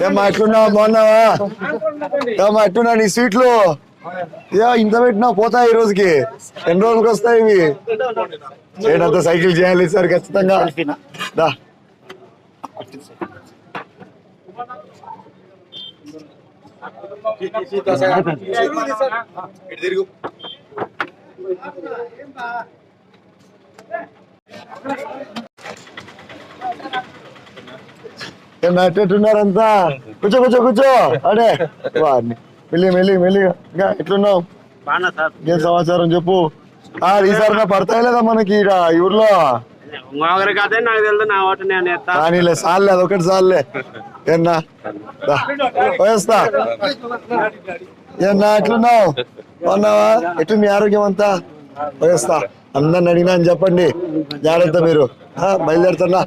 ఏమ్మా ఎట్లున్నావా బాగున్నావా? ఏమ్మా ఎట్లున్నా నీ సీట్లు యా ఇంత పెట్టినా పోతాయి ఈ రోజుకి? ఎన్ని రోజులకి వస్తాయి ఇవి? చేయడంతా సైకిల్ చేయాలి సార్ ఖచ్చితంగా? దా. ఎట్లున్నారంతా కూర్చో కూర్చో కూర్చో. అడే. వాడిని మెల్లి మెల్లి మెల్లి. ఇంకా ఎట్లున్నావు? ఏం సమాచారం చెప్పు. ఆ ఈసారి నా పడతాయి లేదా మనకి ఈ ఊర్లో? కానీలే సాల్లే అదొకటి సాల్లే. ఏన్నా? దా, పోయేస్తా ఏన్నా ఎట్లున్నావు? బాగున్నావా? ఎటు మీ ఆరోగ్యం అంతా? పోయేస్తా అందరిని అడిగినా అని చెప్పండి. జాగ్రత్త మీరు. బయలుదేరుతున్నా.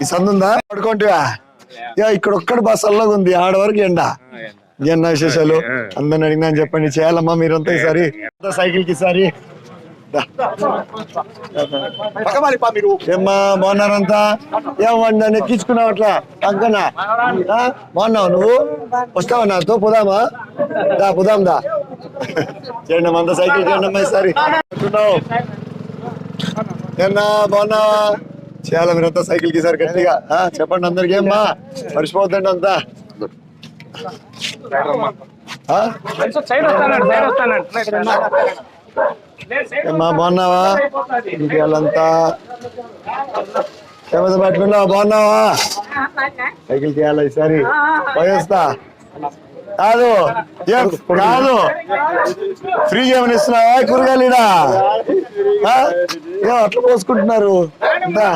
ఈ సందుందా? పడుకుంటా యా ఇక్కడ ఒక్కటి బాగా చల్లగా ఉంది. ఆడ వరకు ఎండ. ఇంకేం విశేషాలు. అందరిని అడిగినా అని చెప్పండి. చేయాలమ్మా మీరంతా ఈసారి. సైకిల్కి ఈసారి. ఏమ్మా బాగున్నారంతా? ఏమన్నా నన్ను ఎక్కించుకున్నావు అట్లా? పక్కన ఆ? బాగున్నావు నువ్వు? వస్తావా నాతో? పోదామా? దా పోదాం దా. చేయండి అంతా సైకిల్ చేయండి అమ్మా ఈసారి ఎట్లున్నావు? ఏమ్మా బాగున్నావా? చేయాలి మీరంతా సైకిల్కి గట్టిగా. చెప్పండి అందరికి ఏమ్మా? మర్చిపోద్దండి అంతా. ఏమ్మా బాగున్నావా? వాళ్ళంతా ఏమైనా పట్టుకున్నావా? బాగున్నావా? సైకిల్ చేయాలి ఈసారి? పోయేస్తా కాదు. ఏం? కాదు. ఫ్రీ ఏమైనా ఇస్తున్నావా? కూరగాయలు ఈడ? ఆ? ఏం అట్లా పోసుకుంటున్నారు అంతా.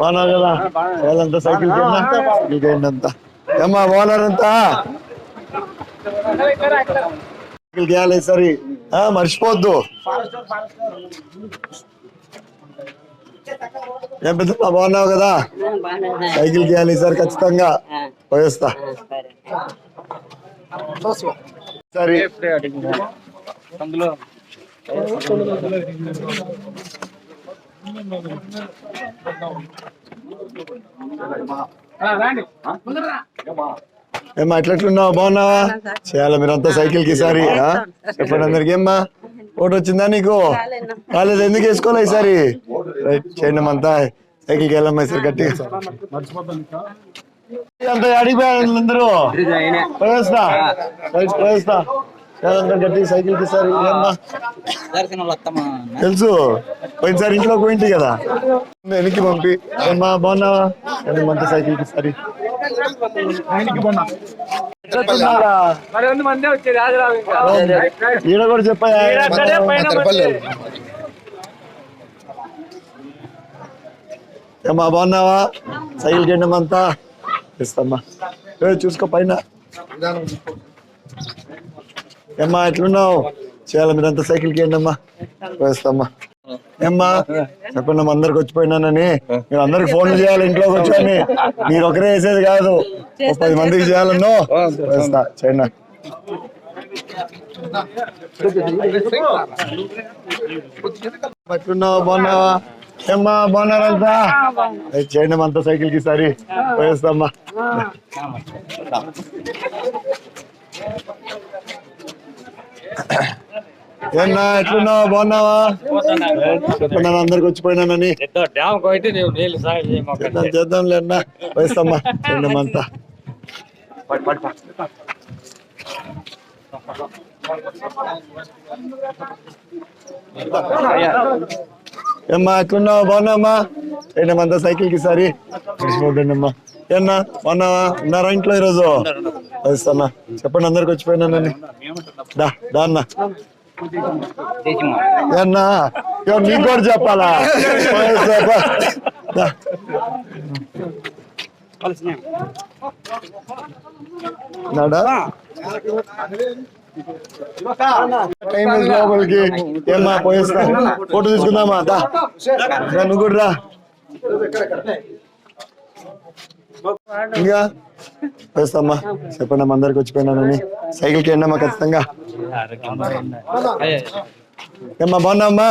బాగున్నావు కదా? వాళ్ళంతా సైకిల్ ఏమ్మా బాగున్నారంతా సైకిల్ చేయాలి ఈసారి. ఆ, మర్చిపోవద్దు. ఏం పెద్ద బాగున్నావు కదా? సైకిల్ చేయాలి ఈసారి ఖచ్చితంగా. పోయేస్తా. సరే. అందులో ఏమ్మా ఎట్లెట్లున్నావు? బాగున్నావా? చేయాలి మీరంతా సైకిల్కి ఈసారి ఆ? చెప్పండి అందరికి ఏమ్మా? ఓటు వచ్చిందా నీకు? రాలేదు ఎందుకు వేసుకోలే ఈసారి? రైట్ చేయండి అంతా సైకిల్కి వెళ్ళమ్మా ఈసారి గట్టిగా. అంత అడిగిపోయారు అందరూ. సైకిల్కి తెలుసు. పోయినసారి ఇంట్లో పోయింటి కదా. వెనక్కి పంపి. ఏమ్మా బాగున్నావా? మంత సైకిల్కి సరి. ఈడ కూడా చెప్పాయా? అక్కడే పైన వచ్చేది. ఏమ్మా బాగున్నావా? సైకిల్కి అంతా ఇస్తామ్మా. చూసుకో పైన. ఏమ్మా ఎట్లున్నావు? చేయాలి మీరంతా సైకిల్కి అమ్మా? వేస్తామ్మా ఏమ్మా చెప్పండి అందరికి వచ్చిపోయినానని. మీరు అందరికి ఫోన్ చేయాలి ఇంట్లో కూర్చొని. మీరు ఒకరే వేసేది కాదు. ఒక పది మందికి చేయాలన్నో. వేస్తా చేయండి. ఎట్లున్నావా బాగున్నావా? ఏమ్మా బాగున్నారంతా ఏ, చేయండి అంతా సైకిల్కి సరి వేస్తామ్మా ఏమన్నా ఎట్లున్నావా? బాగున్నావా? చెప్పండి అన్న, అందరికి వచ్చిపోయినానని? చేద్దాం చేద్దాంలే అన్న. వేస్తామ్మా చేయండి అంతా. ఏమ్మా ఎట్లున్నావా? బాగున్నావమ్మా? ఏంటమ్మా అంతా సైకిల్కి సారి? విడిచిపోద్దండి అమ్మా ఏమన్నా? బాగున్నావా? ఉన్నారా ఇంట్లో ఈరోజు? వేస్తానా చెప్పండి అందరికి వచ్చిపోయినానని దా దా అన్న. ఏమన్నా? ఇగో నీకు కూడా చెప్పాలా? నాడా? టైం లోపలికి. ఏమ్మా పోయేస్తా ఫోటో తీసుకుందామా? దా. రా, నువ్వు కూడా రా. ఇంకా? వేస్తామ్మా. చెప్పండి అమ్మా అందరికి వచ్చిపోయినానని సైకిల్కి ఎండమ్మా ఖచ్చితంగా. ఏమ్మా బాగున్నామ్మా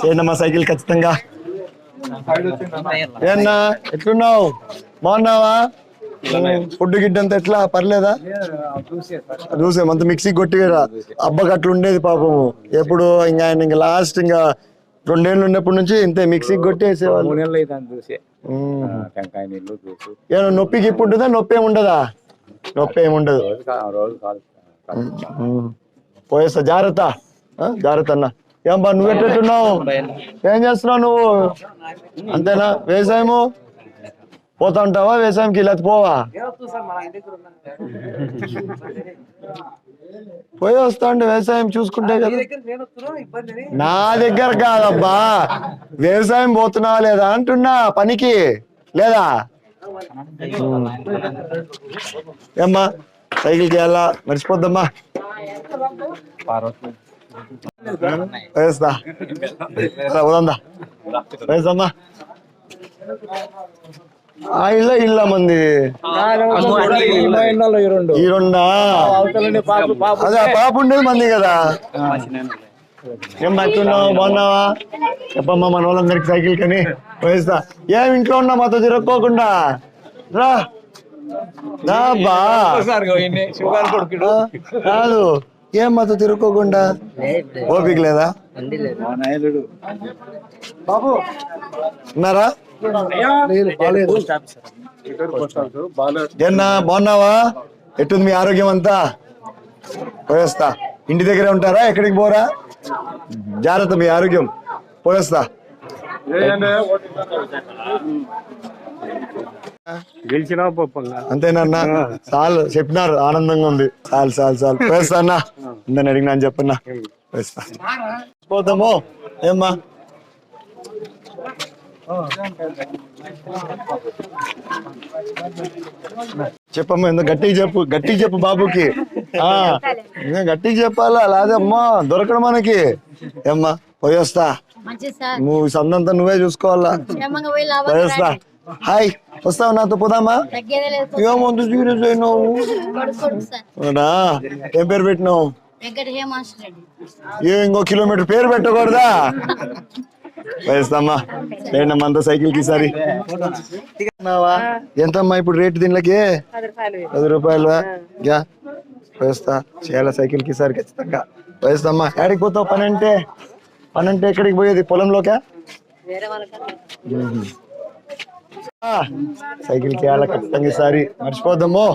చేయండమ్మా సైకిల్ ఖచ్చితంగా. ఏన్నా ఎట్లున్నావు? బాగున్నావా? ఫుడ్ గిడ్డ అంతా ఎట్లా? పర్లేదా? చూసాం అంత మిక్సీ కొట్టిరా అబ్బకి అట్లా ఉండేది పాపము. ఎప్పుడు ఇంకా ఆయన ఇంకా లాస్ట్ ఇంకా రెండేళ్ళు ఉన్నప్పటి నుంచి ఇంతే మిక్సీ కొట్టి వేసేవాళ్ళు నొప్పికి ఇప్పుడు ఉంటుందా నొప్పి ఏమి ఉండదా? నొప్పి ఏమి ఉండదు. పోయేస్తా జాగ్రత్త? జాగ్రత్త అన్న. ఏం బా నువ్వు ఎట్టున్నావు ఏం చేస్తున్నావు నువ్వు? అంతేనా? వ్యవసాయము? పోతా ఉంటావా వ్యవసాయంకి ఇలా పోవా? పోయి వస్తా వ్యవసాయం చూసుకుంటే కదా. నా దగ్గర కాదబ్బా. వ్యవసాయం పోతున్నావా లేదా అంటున్నా పనికి. లేదా? ఏమ్మా సైకిల్కి చేయాలా? మర్చిపోద్దమ్మా. వేస్తా. వదందా వేస్తామ్మా. ఆ ఇల్ల ఇల్ల మంది. ఈ రెండు. అదే ఆ పాప ఉండేది మంది కదా. ఏం బతున్నావు బాగున్నావా? చెప్పమ్మా మన వాళ్ళందరికి సైకిల్ కని వేస్తా ఏం ఇంట్లో ఉన్నా మాతో తిరక్కోకుండా రా. బా. కాదు ఏం మాతో తిరుక్కోకుండా ఓపిక లేదా? ఉన్నారా? ఏన్నా బాగున్నావా? ఎట్టుంది మీ ఆరోగ్యం అంతా? పోయేస్తా. ఇంటి దగ్గరే ఉంటారా? ఎక్కడికి పోరా? జాగ్రత్త మీ ఆరోగ్యం. పోయేస్తా. గెలిచినా పప్పంగా అంతేనన్నా చాలు చెప్పినారు. ఆనందంగా ఉంది. చాలు చాలు చాలు. పోయేస్తా అన్నా. ఉందని అడిగినా అని చెప్పన్నా. పోయేస్తా. పోతాము ఏమ్మా? చెప్పమ్మా ఎందుకు గట్టిగా చెప్పు గట్టిగా చెప్పు బాబుకి. గట్టిగా చెప్పాలా? లేదే అమ్మా దొరకడం మనకి. ఏమ్మా పోయేస్తా. నువ్వు సందంతా నువ్వే చూసుకోవాలా? పోయేస్తా. హాయ్ వస్తావు నాతో పోదామా? తగ్గేదే లేదు ఏమంత సీరియస్ అయినావు కొడుకోడు సార్. అవునా? ఏం పేరు పెట్టినావు? ఏ ఇంకో కిలోమీటర్ పేరు పెట్టకూడదా? వేస్తామ్మా. లేండమ్మా అంతా సైకిల్కి సరి ఎంతమ్మా ఇప్పుడు రేటు దీనికి పది రూపాయలు యా వేస్తా. చేయాల సైకిల్కి సరి ఖచ్చితంగా. వేస్తామ్మా. ఎక్కడికి పోతావు? పని అంటే పని అంటే ఎక్కడికి పోయేది? పొలంలోకా? సైకిల్ చేయాల ఖచ్చితంగా ఈసారి. మర్చిపోద్దాము.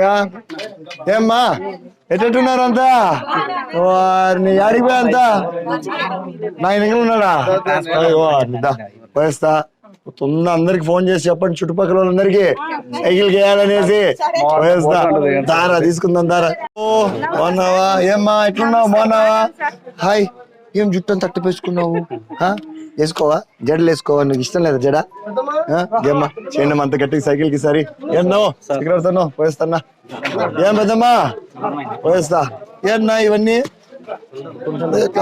యా ఏమ్మా? ఎట్టున్నారు అంతా? వారిని యాడికి అంతా? నా దగ్గర ఉన్నాడా? అయ్యో, దా, పోయేస్తా. అందరికి ఫోన్ చేసి చెప్పండి చుట్టుపక్కల వాళ్ళందరికి. సైకిల్ చేయాలనేసి పోయేస్తా. దారా తీసుకుందాం దారా. ఓ బాగున్నావా? ఏమ్మా ఎట్లున్నావు? బాగున్నావా? హాయ్ ఏం జుట్టు అంత తట్టు వేసుకోవా? జడలు వేసుకోవా? నీకు ఇష్టం లేదా జడ? ఏమ్మా చేయండి అంత గట్టిగా సైకిల్కి సరి ఏందో ఇక్కడ వస్తాను పోయేస్తానా? ఏం పెద్దమ్మా? పోయిస్తా. ఏన్నా ఇవన్నీ?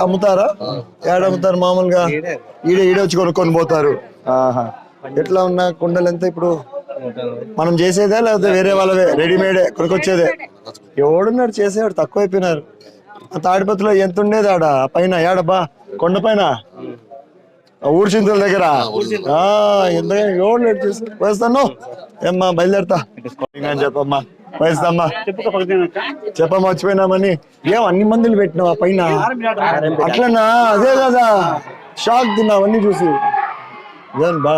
అమ్ముతారా? ఏడ అమ్ముతారు మామూలుగా? ఈడే ఈడే వచ్చి కొనుక్కొని పోతారు. ఆహా. ఎట్లా ఉన్నా కుండలు ఎంత ఇప్పుడు? మనం చేసేదే లేకపోతే వేరే వాళ్ళవే? రెడీమేడే కొనుక్కొచ్చేదే? ఎవడున్నారు చేసేవాడు? తక్కువ అయిపోయినారు తాడిపత్రిలో ఎంత ఉండేది ఆడ? పైన ఏడబ్బా కొండ పైన? ఊరు చింతల దగ్గర. లేట్ చేసి. వేస్తాను ఏమ్మా బయలుదేరుతా. ఇంకా చెప్పమ్మా వేస్తామ్మా చెప్పమ్మా వచ్చిపోయినామని ఏం అన్ని మందులు పెట్టినావు పైన? అట్లనా? అదే కదా. షాక్ తిన్నావు అన్ని చూసి. బా.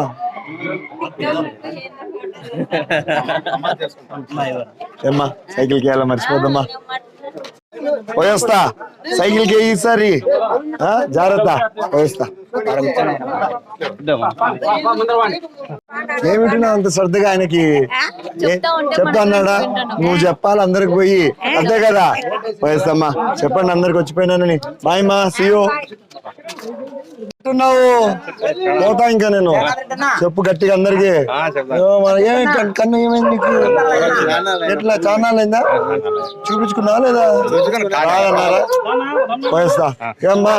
ఏమ్మా సైకిల్కి వెళ్ళా మర్చిపోద్దమ్మా. పోయేస్తా సైకిల్కి ఈసారి ఆ, జాగ్రత్త. పోయేస్తా ఏమిటినా అంత శ్రద్ధగా ఆయనకి? చెప్తా అన్నాడా? నువ్వు చెప్పాలి అందరికి పోయి. అంతే కదా? పోయేస్తామ్మా చెప్పండి అందరికి వచ్చిపోయినానని బాయ్ మా సియో పోతా ఇంకా నేను. చెప్పు గట్టిగా అందరికి. కన్ను ఏమైంది నీకు? ఎట్లా? చానాలైందా? చూపించుకున్నావా లేదా? రాదన్నారా పోయేస్తా. ఏమ్మా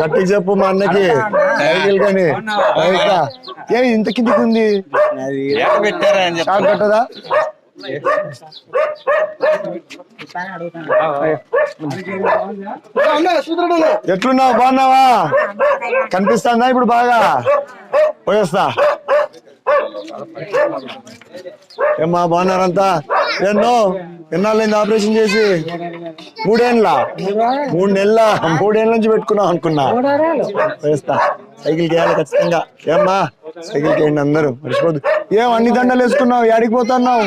గట్టిగా చెప్పు మా అన్నకి. సైకిల్ కానీ. ఇంత కిందికి ఉంది. షాక్ కట్టదా? ఎట్లున్నావు? బాగున్నావా? కనిపిస్తుందా ఇప్పుడు బాగా? పోయేస్తా. ఏమ్మా బాగున్నారంతా? ఎన్నో? ఎన్నాళ్ళైంది ఆపరేషన్ చేసి? మూడేళ్ళ మూడు నెలల మూడేళ్ళ నుంచి పెట్టుకున్నాం అనుకున్నా. వేస్తా. సైకిల్ వేయాలి ఖచ్చితంగా. ఏమ్మా? సైకిల్ వేయండి అందరూ. మర్చిపోద్దు ఏం అన్ని దండలు వేసుకున్నావు? యాడికి పోతున్నావు?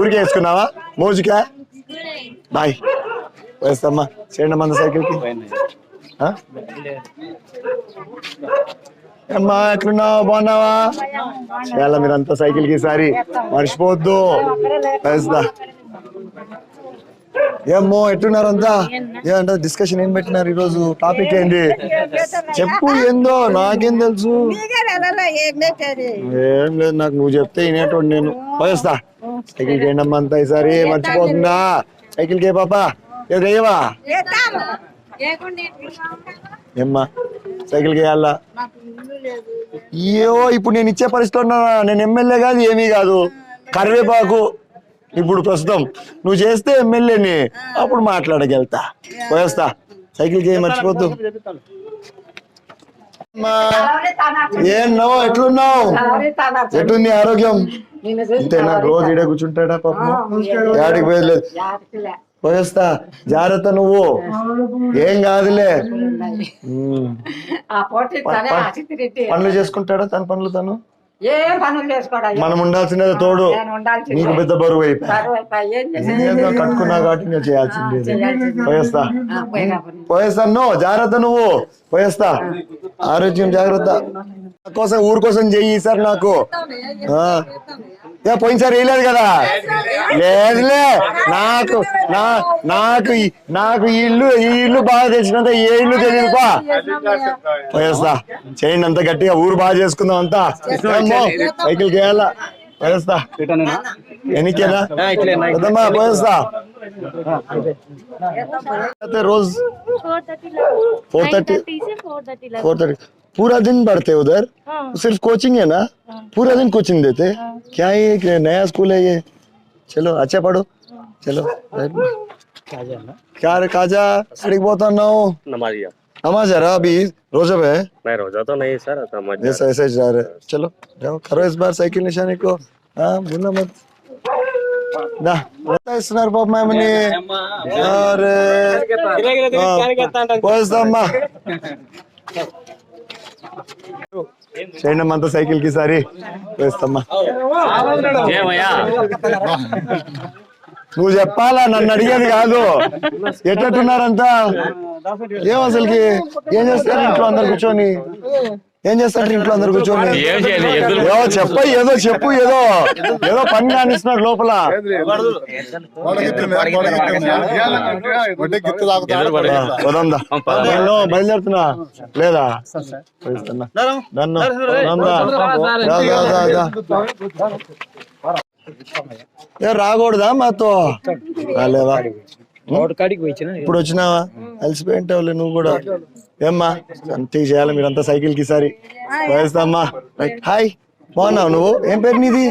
ఊరికే వేసుకున్నావా? మోజుకే? బాయ్. వేస్తామ్మా. చేయండి మంది సైకిల్కి. అమ్మా ఎట్లున్నావు? బాగున్నావా? చాలా మీరంతా సైకిల్కి సారి మర్చిపోవద్దు ఏమో ఏమ్మో ఎట్టున్నారంతా ఏమంటే డిస్కషన్ ఏం పెట్టినారు ఈరోజు? టాపిక్ ఏంటి చెప్పు ఏందో నాకేం తెలుసు? ఏం లేదు నాకు నువ్వు చెప్తే వినేటోడు నేను. పోయేస్తా. సైకిల్కి అంతా ఈసారి మర్చిపోతుందా? సైకిల్కే పాపా ఏదేవా ఏ రేవా ఏమ్మా? సైకిల్ లేదు అయ్యో ఇప్పుడు నేను ఇచ్చే పరిస్థితి ఉన్నా నేను ఎమ్మెల్యే కాదు ఏమీ కాదు. కరివేపాకు ఇప్పుడు ప్రస్తుతం నువ్వు చేస్తే ఎమ్మెల్యేని అప్పుడు మాట్లాడగలుగుతా పోయేస్తా. సైకిల్కి మర్చిపోద్దు అమ్మా, ఏం నవ్వు? ఎట్లున్నావు? ఎట్లుంది ఆరోగ్యం? ఇంతేనా? రోజు ఇడే కూర్చుంటాడా పాపం? యాడికి పోయలేదు పోయేస్తా. జాగ్రత్త నువ్వు. ఏం కాదులే. పనులు చేసుకుంటాడా తన పనులు తను? ఏం పనులు చేసుకోడా? మనం ఉండాల్సినది తోడు. నీకు పెద్ద బరువు అయిపోయా. కట్టుకున్నా కాబట్టి నేను చేయాల్సింది. పోయేస్తా. ఆ, పోయినా పోనీ. పోయేస్తా నువ్వు జాగ్రత్త నువ్వు. పోయేస్తా. ఆరోగ్యం జాగ్రత్త. కోసం ఊరు కోసం చెయ్యి సార్ నాకు. పోయింది సార్ వేయలేదు కదా? లేదులే. నాకు నా నాకు నాకు ఈ ఇల్లు ఈ ఇల్లు బాగా తెలిసినంత ఏ ఇల్లు తెలియదు పోయేస్తా. చేయండి అంత గట్టిగా ఊరు బాగా చేసుకుందాం అంతా. సైకిల్ చేయాలా పోయేస్తా. ఎనికేనా పోయేస్తా. రోజు ఫోర్ థర్టీ ఫోర్ థర్టీ. से फोर थर्टी फोर थर्टी पूरा दिन पढ़ते उधर सिर्फ कोचिंग है ना पूरा दिन कोचिंग देते क्या ये एक नया स्कूल है ये चलो अच्छा पढ़ो चलो क्या रे काजा अड़िग పోతున్నావు नमाजिया नमाज जा रहा अभी रोजा पे है मैं रोजा तो नहीं सर नमाज ऐसा ऐसे ही जा रहे चलो जाओ करो इस बार साइकिल निशाने को हाँ भूलना मत దా ఇస్తున్నారు పాప మేమని అరే పోస్తామ్మా చేయండి అంతా సైకిల్కి సారి. వేస్తామ్మా. నువ్వు చెప్పాలా? నన్ను అడిగేది కాదు. ఎట్లట్టున్నారంతా ఏం అసలుకి? ఏం చేస్తారు ఇంట్లో అందరు కూర్చొని? ఏం చేస్తారు? ఇంట్లో అందరు కూర్చొని ఏదో చెప్ప ఏదో చెప్పు ఏదో ఏదో పని కానిస్తున్నారు లోపల. బయలుదేరుతున్నా. లేదా. ఏ రాకూడదా మాతో? రాలేవా కాడికి పోయిన ఇప్పుడు వచ్చినావా? అలసిపోయి ఉంటావులే నువ్వు కూడా. ఏమ్మా? అంతే చేయాలి మీరంతా సైకిల్కి సారి వేస్తామ్మా హాయ్. బాగున్నావు నువ్వు? ఏం పేరు నీది?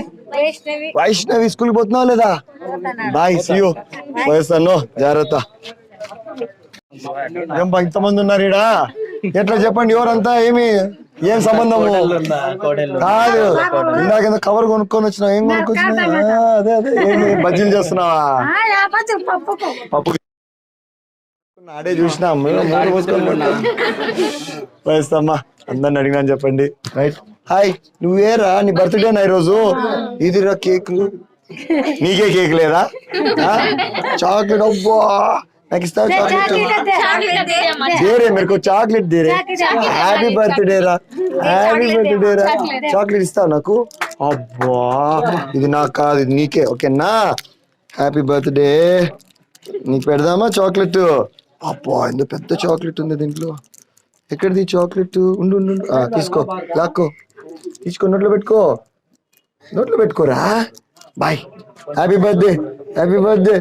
వైష్ణవి. స్కూల్ పోతున్నావు లేదా? బాయ్ సియో వేస్తాను జాగ్రత్త. ఏం ఇంతమంది ఉన్నారు ఇడా ఎట్లా చెప్పండి ఎవరంతా? ఏమి? ఏం సంబంధము? కాదు. ఇందాక కవర్ కొనుక్కొని వచ్చినావు. ఏం కొనుక్కొచ్చినా అదే అదే. బజ్జీలు చేస్తున్నావా? పప్పు ఆడే చూసినాం. మూడు పోసుకోమ్మా అందరిని అని చెప్పండి. రైట్. హాయ్ నువ్వేరా? నీ బర్త్డే నా ఈరోజు. ఇదిరా కేక్ నీకే కేక్ లేదా? చాక్లెట్ అబ్బా. నాకు ఇస్తావు చాక్లెట్. దేరే మీరు చాక్లెట్ దేరే. హ్యాపీ బర్త్డే రా హ్యాపీ బర్త్డే రా చాక్లెట్ ఇస్తావు నాకు? అబ్బా. ఇది నాకు కాదు ఇది నీకే. ఓకేనా? హ్యాపీ బర్త్డే నీకు పెడదామా చాక్లెట్? అబ్బా ఎంత పెద్ద చాక్లెట్ ఉంది దీంట్లో. ఎక్కడిది చాక్లెట్? ఉండు ఉండు తీసుకో లాక్కో. తీసుకో నోట్లో పెట్టుకో. నోట్లో పెట్టుకోరా? Bye. Happy birthday happy birthday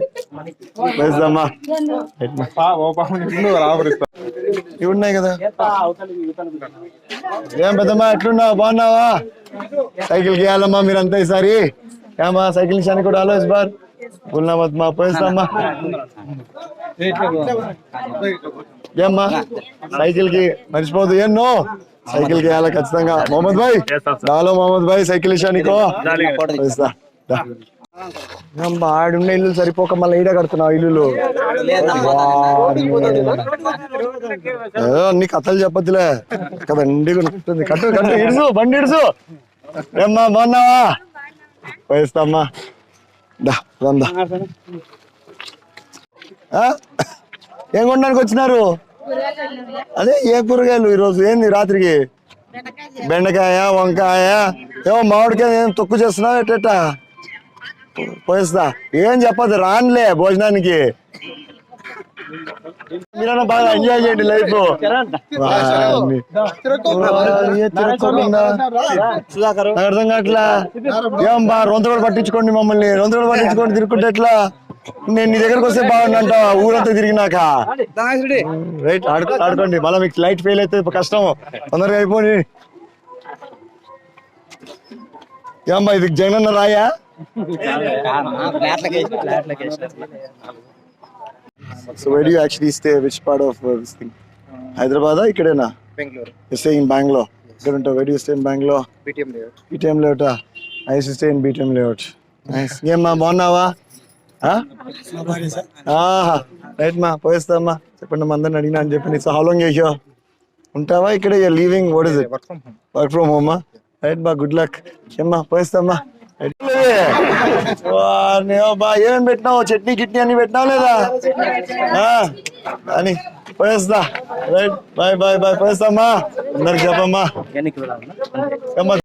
ఇవి ఉన్నాయి కదా. ఏం పెద్దమ్మా ఎట్లున్నావు? బాగున్నావా? సైకిల్ గీయాలమ్మా మీరంతా ఈసారి. ఏమా సైకిల్ నిషాని కూడా ఆలో ఇస్ బార్. బుల్నా మత్ మా పోయిస్తామా ఏమ్మా? సైకిల్కి మర్చిపోదు. ఎన్నో సైకిల్కి వెళ్ళాలి ఖచ్చితంగా. మొహమ్మద్ భాయ్? నాలో మొహమ్మద్ భాయ్ సైకిల్ ఇషానికో పోయిస్తా దా. ఆడున్న ఇల్లు సరిపోక మళ్ళీ ఈడ కడుతున్నావు ఇల్లు అన్ని కథలు చెప్పద్దులే. కదా ఉంటుంది కట్టు కట్టు ఇడుసు బండి ఇడుసు. ఏమ్మా బాగున్నావా? వేస్తామ్మా దా రందా. ఏం కొనడానికి వచ్చినారు? అదే ఏ కూరగాయలు ఈరోజు? ఏంది రాత్రికి? బెండకాయ వంకాయ. ఏమో మామిడికాయ ఏం తొక్కు చేస్తున్నావు ఎట్టెట్ట పోయిస్తా. ఏం చెప్పదు రానులే భోజనానికి. మీరన్నా బాగా ఎంజాయ్ చేయండి లైఫ్ అర్థం కావట్లా? ఏం బా రొంత కూడా పట్టించుకోండి మమ్మల్ని. రొంత కూడా పట్టించుకోండి తిరుక్కుంటే ఎట్లా? నేను నీ దగ్గరకు వస్తే బాగుందంట ఊరంతా తిరిగినాక రైట్ ఆడుకోండి మళ్ళీ మీకు లైట్ ఫెయిల్ అయితే కష్టం తొందరగా అయిపోయి ఏమ్మా ఇది జగనన్న రాయా So where do you actually stay? Which part of uh, this thing? Hyderabad? ఇక్కడేనా Bengaluru You stay in Bangalore. ఇక్కడ ఉంటావు. Where do you stay in Bangalore? బిటిఎం లేవు BTM layout. I used to stay in BTM layout. Nice. ఏమ్మా బాగున్నావా right మా పోయిస్తామ్మా చెప్పండి మా అందరిని అడిగినా అని చెప్పి సో హౌ లాంగ్ యూ ఉంటావా ఇక్కడ? Leaving what is it work from home right బా గుడ్ లక్ ఏమ్మా పోయిస్తామ్మా ఏమేమి పెట్టినావు? చట్నీ కిట్నీ అన్ని పెట్టినావు లేదా? ఆ, అని. పోయేస్తా. రైట్. Bye bye bye. పోయేస్తామ్మా అందరికి చెప్పమ్మా.